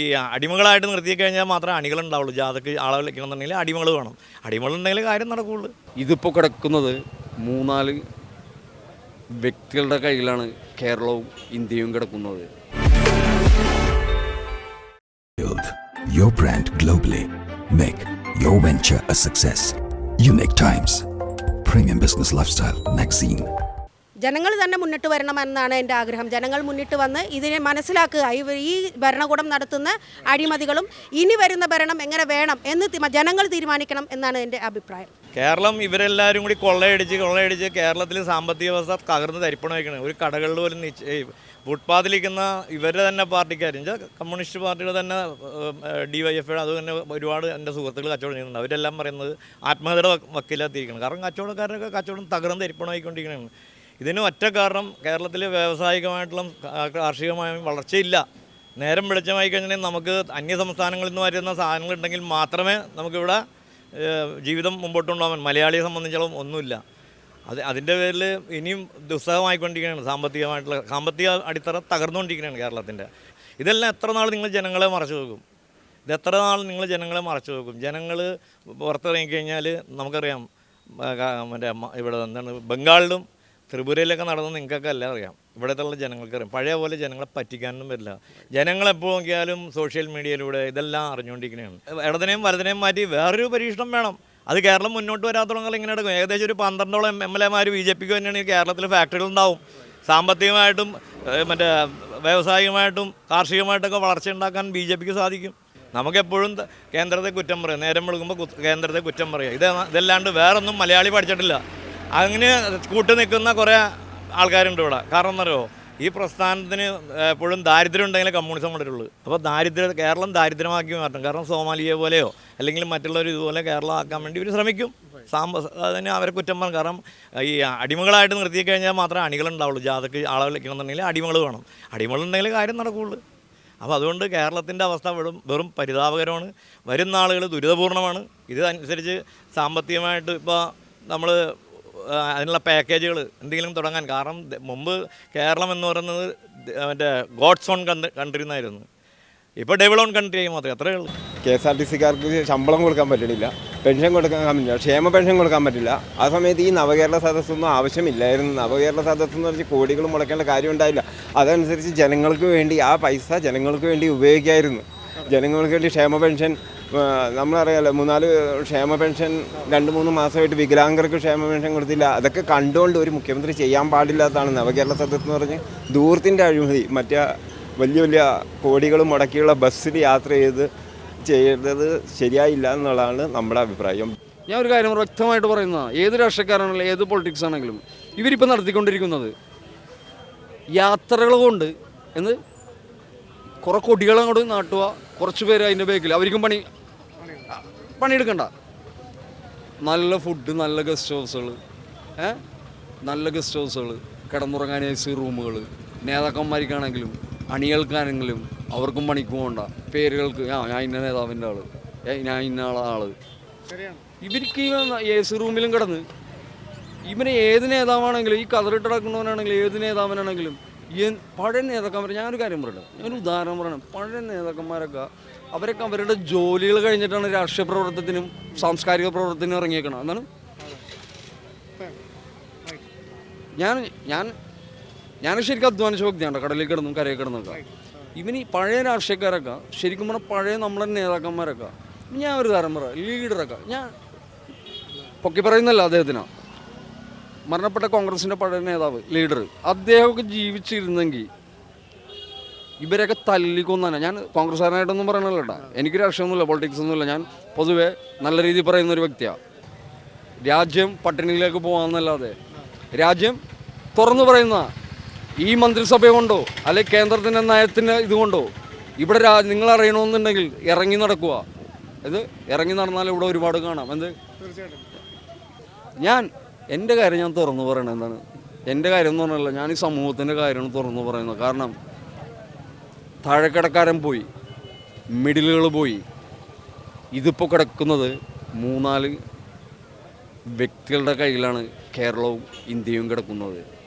ഈ അടിമകളായിട്ട് നിർത്തി കഴിഞ്ഞാൽ മാത്രമേ അണികളുണ്ടാവുള്ളൂ ജാഥക്ക് ആളെ വിളിക്കണമെന്നുണ്ടെങ്കിൽ അടിമകൾ വേണം അടിമകളുണ്ടെങ്കിൽ കാര്യം നടക്കുകയുള്ളൂ ഇതിപ്പോൾ കിടക്കുന്നത് മൂന്നാൽ വ്യക്തികളുടെ കയ്യിലാണ് കേരളവും ഇന്ത്യയും കിടക്കുന്നത് your brand globally. Make your venture a success. Unique Times. Premium Business Lifestyle Magazine. ജനങ്ങൾ തന്നെ മുന്നിട്ട് വരണമെന്നാണ് എന്റെ ആഗ്രഹം. ജനങ്ങൾ മുന്നിട്ട് വന്ന് ഇതിനെ മനസ്സിലാക്കുക. ഈ ഭരണകൂടം നടത്തുന്ന അഴിമതികളും ഇനി വരുന്ന ഭരണം എങ്ങനെ വേണം എന്ന് ജനങ്ങൾ തീരുമാനിക്കണം എന്നാണ് എന്റെ അഭിപ്രായം. കേരളം ഇവരെല്ലാവരും കൂടി കൊള്ളയടിച്ച് കൊള്ളയടിച്ച് കേരളത്തിൽ സാമ്പത്തിക വ്യവസ്ഥ തകർന്ന് തരിപ്പണം വയ്ക്കണം. ഒരു കടകളിൽ പോലും ഫുട്പാത്തിലിരിക്കുന്ന ഇവരുടെ തന്നെ പാർട്ടിക്കാർ കമ്മ്യൂണിസ്റ്റ് പാർട്ടിയുടെ തന്നെ ഡി വൈ എഫ് അത് തന്നെ ഒരുപാട് എന്റെ സുഹൃത്തുക്കൾ കച്ചവടം ചെയ്യുന്നുണ്ട്. അവരെല്ലാം പറയുന്നത് ആത്മഹത്യയുടെ വക്കീലാത്തിരിക്കണം. കാരണം കച്ചവടക്കാരൊക്കെ കച്ചവടം തകർന്ന് തരിപ്പണം ആയിക്കൊണ്ടിരിക്കുകയാണ് ഇതിന് ഒറ്റ കാരണം കേരളത്തിൽ വ്യാവസായികമായിട്ടുള്ള കാർഷികമായ വളർച്ചയില്ല. നേരം വെളിച്ചമായി കഴിഞ്ഞാൽ നമുക്ക് അന്യ സംസ്ഥാനങ്ങളിൽ നിന്ന് വരുന്ന സാധനങ്ങളുണ്ടെങ്കിൽ മാത്രമേ നമുക്കിവിടെ ജീവിതം മുമ്പോട്ട് കൊണ്ടുപോകാൻ മലയാളിയെ സംബന്ധിച്ചോളം ഒന്നുമില്ല. അത് അതിന്റെ പേരിൽ ഇനിയും ദുസ്സഹമായിക്കൊണ്ടിരിക്കുകയാണ് സാമ്പത്തികമായിട്ടുള്ള സാമ്പത്തിക അടിത്തറ തകർന്നുകൊണ്ടിരിക്കുകയാണ് കേരളത്തിന്റെ. ഇതെല്ലാം എത്ര നാൾ നിങ്ങൾ ജനങ്ങളെ മറച്ചു വെക്കും? ഇത് എത്ര നാൾ നിങ്ങൾ ജനങ്ങളെ മറച്ചു വെക്കും? ജനങ്ങൾ പുറത്തിറങ്ങിക്കഴിഞ്ഞാൽ നമുക്കറിയാം മറ്റേ ഇവിടെ എന്താണ് ബംഗാളിലും ത്രിപുരയിലൊക്കെ നടന്നത് നിങ്ങൾക്കൊക്കെ അല്ല അറിയാം. ഇവിടത്തുള്ള ജനങ്ങൾക്ക് അറിയാം. പഴയ പോലെ ജനങ്ങളെ പറ്റിക്കാനൊന്നും പറ്റില്ല ജനങ്ങളെപ്പോൾ നോക്കിയാലും സോഷ്യൽ മീഡിയയിലൂടെ ഇതെല്ലാം അറിഞ്ഞുകൊണ്ടിരിക്കുകയാണ് ഇടതിനെയും വലതിനെയും മാറ്റി വേറൊരു പരീക്ഷണം വേണം. അത് കേരളം മുന്നോട്ട് വരാത്തോളം ഇങ്ങനെ എടുക്കും ഏകദേശം ഒരു പന്ത്രണ്ടോളം എം എൽ എമാർ ബി ജെ പിക്ക് തന്നെയാണ് കേരളത്തിൽ ഫാക്ടറികൾ ഉണ്ടാവും സാമ്പത്തികമായിട്ടും മറ്റേ വ്യവസായികമായിട്ടും കാർഷികമായിട്ടൊക്കെ വളർച്ച ഉണ്ടാക്കാൻ ബി ജെ പിക്ക് സാധിക്കും. നമുക്കെപ്പോഴും കേന്ദ്രത്തെ കുറ്റം പറയാം. നേരം വിളിക്കുമ്പോൾ കേന്ദ്രത്തെ കുറ്റം പറയാം. ഇത് ഇതല്ലാണ്ട് വേറൊന്നും മലയാളി പഠിച്ചിട്ടില്ല. അങ്ങനെ കൂട്ടു നിൽക്കുന്ന കുറേ ആൾക്കാരുണ്ട് ഇവിടെ. കാരണം എന്നറിയോ ഈ പ്രസ്ഥാനത്തിന് എപ്പോഴും ദാരിദ്ര്യം ഉണ്ടെങ്കിലേ കമ്മ്യൂണിസം കൊണ്ടിട്ടുള്ളൂ അപ്പോൾ ദാരിദ്ര്യ കേരളം ദാരിദ്ര്യമാക്കി മാറ്റണം. കാരണം സോമാലിയ പോലെയോ അല്ലെങ്കിൽ മറ്റുള്ളവർ ഇതുപോലെ കേരളം ആക്കാൻ വേണ്ടി ഇവർ ശ്രമിക്കും. സാമ്പ അതിന് അവരെ കുറ്റം പറഞ്ഞു കാരണം ഈ അടിമകളായിട്ട് നിർത്തി കഴിഞ്ഞാൽ മാത്രമേ അണികളുണ്ടാവുള്ളൂ ജാതക്ക് ആളെ വിളിക്കണമെന്നുണ്ടെങ്കിൽ അടിമകൾ വേണം. അടിമകളുണ്ടെങ്കിൽ കാര്യം നടക്കുകയുള്ളൂ അപ്പോൾ അതുകൊണ്ട് കേരളത്തിന്റെ അവസ്ഥ വെറും വെറും പരിതാപകരമാണ്. വരുന്ന ആളുകൾ ദുരിതപൂർണമാണ് ഇതനുസരിച്ച് സാമ്പത്തികമായിട്ട് ഇപ്പോൾ നമ്മൾ അതിനുള്ള പാക്കേജുകൾ എന്തെങ്കിലും തുടങ്ങാൻ. കാരണം മുമ്പ് കേരളം എന്ന് പറയുന്നത് മറ്റേ ഗോഡ്സ് ഓൺ കൺട്രി എന്നായിരുന്നു ഇപ്പോൾ ഡെവൽ ഓൺ കൺട്രി ആയി മാത്രമേ അത്രയേ ഉള്ളൂ. കെ എസ് ആർ ടി സിക്കാർക്ക് ശമ്പളം കൊടുക്കാൻ പറ്റണില്ല. പെൻഷൻ കൊടുക്കാൻ പറ്റില്ല ക്ഷേമ പെൻഷൻ കൊടുക്കാൻ പറ്റില്ല. ആ സമയത്ത് ഈ നവകേരള സദസ്സൊന്നും ആവശ്യമില്ലായിരുന്നു. നവകേരള സദസ്സ് എന്ന് പറഞ്ഞ് കോടികൾ മുടക്കേണ്ട കാര്യം ഉണ്ടായില്ല. അതനുസരിച്ച് ജനങ്ങൾക്ക് വേണ്ടി ആ പൈസ ജനങ്ങൾക്ക് വേണ്ടി ഉപയോഗിക്കായിരുന്നു. ജനങ്ങൾക്ക് വേണ്ടി ക്ഷേമ പെൻഷൻ നമ്മളറിയാലോ മൂന്നാൽ ക്ഷേമ പെൻഷൻ രണ്ട് മൂന്ന് മാസമായിട്ട് വികലാംഗർക്ക് ക്ഷേമ പെൻഷൻ കൊടുത്തില്ല. അതൊക്കെ കണ്ടുകൊണ്ട് ഒരു മുഖ്യമന്ത്രി ചെയ്യാൻ പാടില്ലാത്തതാണ് നവകേരള സദസ്സ് എന്ന് പറഞ്ഞ് ദൂരത്തിന്റെ അഴിമതി മറ്റേ വലിയ വലിയ കോടികൾ മുടക്കിയുള്ള ബസ്സിൽ യാത്ര ചെയ്ത് ചെയ്തത് ശരിയായില്ല എന്നുള്ളതാണ് നമ്മുടെ അഭിപ്രായം. ഞാൻ ഒരു കാര്യം വ്യക്തമായിട്ട് പറയുന്ന ഏത് രാഷ്ട്രീയക്കാരാണെങ്കിലും ഏത് പൊളിറ്റിക്സ് ആണെങ്കിലും ഇവരിപ്പോൾ നടത്തിക്കൊണ്ടിരിക്കുന്നത് യാത്രകൾ കൊണ്ട് എന്ന് കുറേ കൊടികൾ അങ്ങോട്ട് നാട്ടുക കുറച്ച് പേര് അതിന്റെ ബേക്കിൽ അവർക്കും പണി പണിയെടുക്കണ്ട. നല്ല ഫുഡ് നല്ല ഗസ്റ്റ് ഹൗസുകൾ ഏ? നല്ല ഗസ്റ്റ് ഹൗസുകൾ കിടന്നുറങ്ങാൻ എ സി റൂമുകൾ നേതാക്കന്മാർക്കാണെങ്കിലും അണികൾക്കാണെങ്കിലും അവർക്കും പണിക്ക് പോകണ്ട. പേരുകൾക്ക് ആ ഞാൻ ഇന്ന നേതാവിന്റെ ആൾ ഞാൻ ഇന്ന ആളെ ആൾ. ഇവർക്ക് ഈ എ സി റൂമിലും കിടന്ന് ഇവന് ഏത് നേതാവാണെങ്കിലും ഈ കതറിട്ട് കിടക്കുന്നവനാണെങ്കിലും ഏത് നേതാവിനാണെങ്കിലും പഴയ നേതാക്കന്മാർ ഞാനൊരു കാര്യം പറയണം ഞാനൊരു ഉദാഹരണം പറയണം പഴയ നേതാക്കന്മാരൊക്കെ അവരൊക്കെ അവരുടെ ജോലികൾ കഴിഞ്ഞിട്ടാണ് രാഷ്ട്രീയ പ്രവർത്തനത്തിനും സാംസ്കാരിക പ്രവർത്തനത്തിനും ഇറങ്ങിയേക്കണം. എന്നാണ് ഞാൻ ഞാൻ ഞാൻ ശരിക്കും അധ്വാനിച്ച വ്യക്തിയാണ് കടലിൽ കിടന്നും കരയിൽ കിടന്നൊക്കെ. ഇവന് ഈ പഴയ രാഷ്ട്രീയക്കാരൊക്കെ ശരിക്കും പറഞ്ഞാൽ പഴയ നമ്മളെ നേതാക്കന്മാരൊക്കെ ഞാൻ ഒരു പറയാം ലീഡറൊക്കെ ഞാൻ പൊക്കി പറയുന്നല്ല അദ്ദേഹത്തിനാ. മരണപ്പെട്ട കോൺഗ്രസിന്റെ പഴയ നേതാവ് ലീഡർ അദ്ദേഹമൊക്കെ ജീവിച്ചിരുന്നെങ്കിൽ ഇവരെയൊക്കെ തല്ലിക്കൊന്നാണ് ഞാൻ കോൺഗ്രസ്സുകാരനായിട്ടൊന്നും പറയണല്ലോ കേട്ടോ. എനിക്ക് രാഷ്ട്രീയമൊന്നുമില്ല പൊളിറ്റിക്സ് ഒന്നുമില്ല. ഞാൻ പൊതുവെ നല്ല രീതിയിൽ പറയുന്ന ഒരു വ്യക്തിയാണ് രാജ്യം പട്ടിണിയിലേക്ക് പോകാമെന്നല്ലാതെ രാജ്യം തുറന്നു പറയുന്ന ഈ മന്ത്രിസഭ കൊണ്ടോ അല്ലെ കേന്ദ്രത്തിന്റെ നയത്തിന്റെ ഇതുകൊണ്ടോ ഇവിടെ രാ നിങ്ങൾ അറിയണമെന്നുണ്ടെങ്കിൽ ഇറങ്ങി നടക്കുക. ഇത് ഇറങ്ങി നടന്നാൽ ഇവിടെ ഒരുപാട് കാണാം. എന്ത്? ഞാൻ എന്റെ കാര്യം ഞാൻ തുറന്നു പറയണത് എന്താണ്? എന്റെ കാര്യം എന്ന് പറഞ്ഞല്ല ഞാൻ ഈ സമൂഹത്തിന്റെ കാര്യമാണ് തുറന്നു പറയുന്നത്. കാരണം താഴെക്കിടക്കാരൻ പോയി മിഡിലുകൾ പോയി. ഇതിപ്പോൾ കിടക്കുന്നത് മൂന്നാൽ വ്യക്തികളുടെ കയ്യിലാണ് കേരളവും ഇന്ത്യയും കിടക്കുന്നത്.